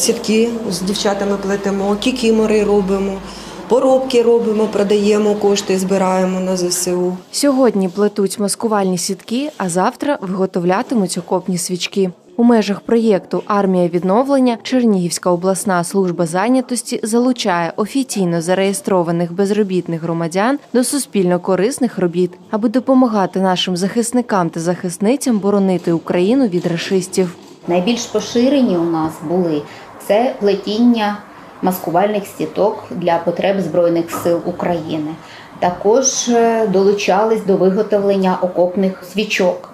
Сітки з дівчатами плетемо, кікімори робимо, поробки робимо, продаємо кошти, збираємо на ЗСУ. Сьогодні плетуть маскувальні сітки, а завтра виготовлятимуть окопні свічки. У межах проєкту Армія відновлення Чернігівська обласна служба зайнятості залучає офіційно зареєстрованих безробітних громадян до суспільно корисних робіт, аби допомагати нашим захисникам та захисницям боронити Україну від рашистів. Найбільш поширені у нас були це плетіння маскувальних сіток для потреб Збройних сил України. Також е, долучались до виготовлення окопних свічок,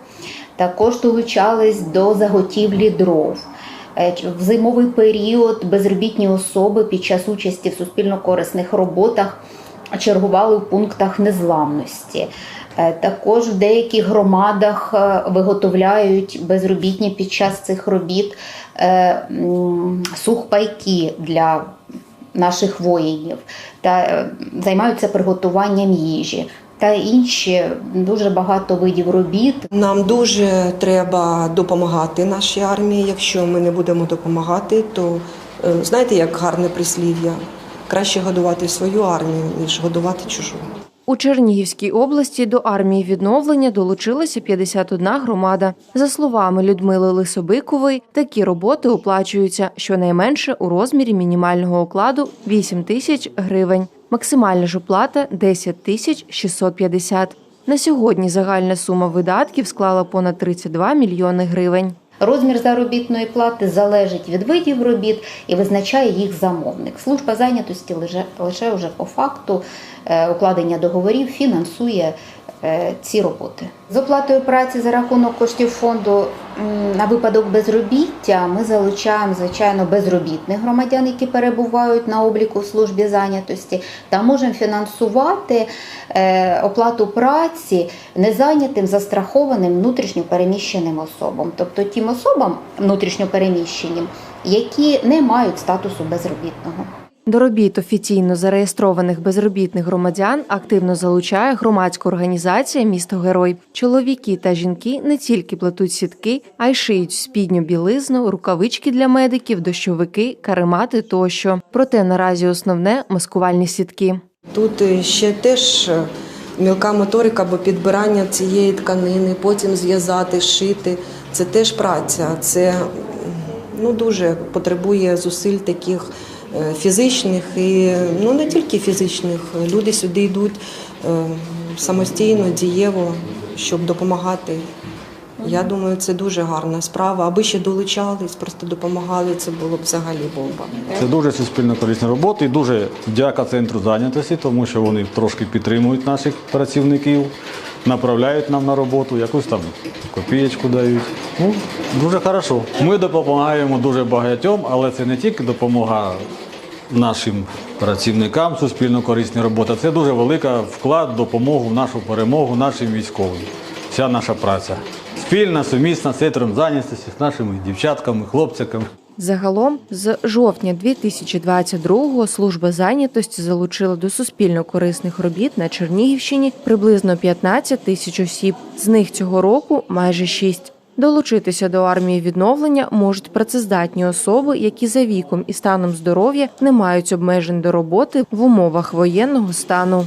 також долучались до заготівлі дров. Е, В зимовий період безробітні особи під час участі в суспільно-корисних роботах чергували в пунктах незламності. Е, Також в деяких громадах е, виготовляють безробітні під час цих робіт е, сухпайки для наших воїнів та займаються приготуванням їжі та інші дуже багато видів робіт. Нам дуже треба допомагати нашій армії. Якщо ми не будемо допомагати, то знаєте, як гарне прислів'я. Краще годувати свою армію, ніж годувати чужу. У Чернігівській області до армії відновлення долучилася 51 громада. За словами Людмили Лисобикової, такі роботи оплачуються щонайменше у розмірі мінімального окладу 8 тисяч гривень. Максимальна ж оплата 10 тисяч 650. На сьогодні загальна сума видатків склала понад 32 мільйони гривень. Розмір заробітної плати залежить від видів робіт і визначає їх замовник. Служба зайнятості лише, вже по факту е, укладення договорів фінансує ці роботи. З оплатою праці за рахунок коштів фонду на випадок безробіття ми залучаємо звичайно безробітних громадян, які перебувають на обліку в службі зайнятості, та можемо фінансувати е, оплату праці незайнятим застрахованим внутрішньопереміщеним особам, тобто тим особам внутрішньопереміщеним, які не мають статусу безробітного. До робіт офіційно зареєстрованих безробітних громадян активно залучає громадська організація Місто Герой. Чоловіки та жінки не тільки плетуть сітки, а й шиють спідню білизну, рукавички для медиків, дощовики, каремати тощо. Проте наразі основне маскувальні сітки. Тут е, ще теж е, мілка моторика, бо підбирання цієї тканини, потім зв'язати, шити. Це теж праця. Це ну, дуже потребує зусиль таких фізичних і ну, не тільки фізичних. Люди сюди йдуть е, самостійно, дієво, щоб допомагати. Я думаю, це дуже гарна справа. Аби ще долучались, просто допомагали, це було б взагалі бомба. Це дуже суспільно корисні роботи. І дуже дяка центру зайнятості, тому що вони трошки підтримують наших працівників, направляють нам на роботу, якусь там копієчку дають. Ну, дуже хорошо. Ми допомагаємо дуже багатьом, але це не тільки допомога нашим працівникам, суспільно корисні роботи. Це дуже велика вклад, допомогу в нашу перемогу, нашим військовим. Вся наша праця. Спільна, сумісна з центром зайнятості, з нашими дівчатками, хлопцями. Загалом, з жовтня 2022-го служба зайнятості залучила до суспільно корисних робіт на Чернігівщині приблизно 15 тисяч осіб. З них цього року майже 6. Долучитися до армії відновлення можуть працездатні особи, які за віком і станом здоров'я не мають обмежень до роботи в умовах воєнного стану.